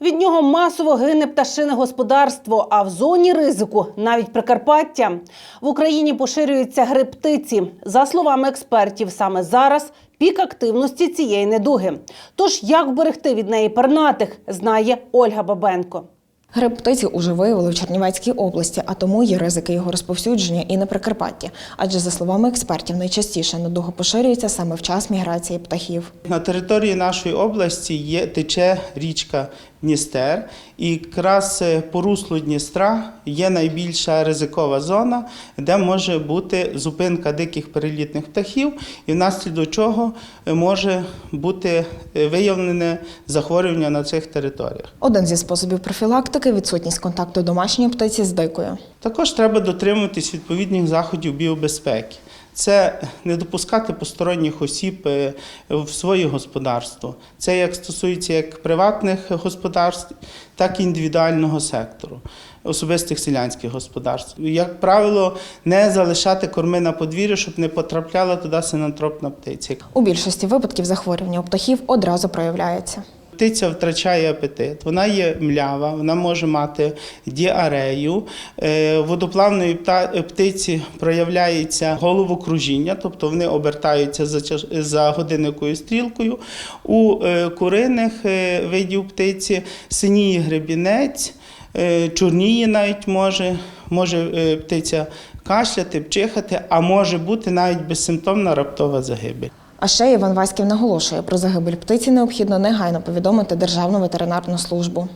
Від нього масово гине пташине господарство, а в зоні ризику навіть Прикарпаття. В Україні поширюється грип птиці. За словами експертів, саме зараз пік активності цієї недуги. Тож як вберегти від неї пернатих, знає Ольга Бабенко. Грип птиці уже виявили в Чернівецькій області, а тому є ризики його розповсюдження і на Прикарпатті. Адже, за словами експертів, найчастіше недуга поширюється саме в час міграції птахів. На території нашої області є тече річка Дністер, і якраз е, по руслу Дністра є найбільша ризикова зона, де може бути зупинка диких перелітних птахів, і внаслідок чого е, може бути е, виявлене захворювання на цих територіях. Один зі способів профілактики відсутність контакту домашньої птиці з дикою. Також треба дотримуватись відповідних заходів біобезпеки. Це не допускати посторонніх осіб е, в своє господарство. Це як стосується як приватних господарств, так і індивідуального сектору, особистих селянських господарств. Як правило, не залишати корми на подвір'ї, щоб не потрапляла туди синантропна птиця. У більшості випадків захворювання у птахів одразу проявляється. Птиця втрачає апетит, вона є млява, вона може мати діарею. Е, Водоплавної птиці проявляється головокружіння, тобто вони обертаються за, годинникою стрілкою. У е, куриних е, видів птиці синіє гребінець, чорніє навіть може, може птиця кашляти, пчихати, а може бути навіть безсимптомна раптова загибель. А ще Іван Васьків наголошує, про загибель птиці необхідно негайно повідомити Державну ветеринарну службу.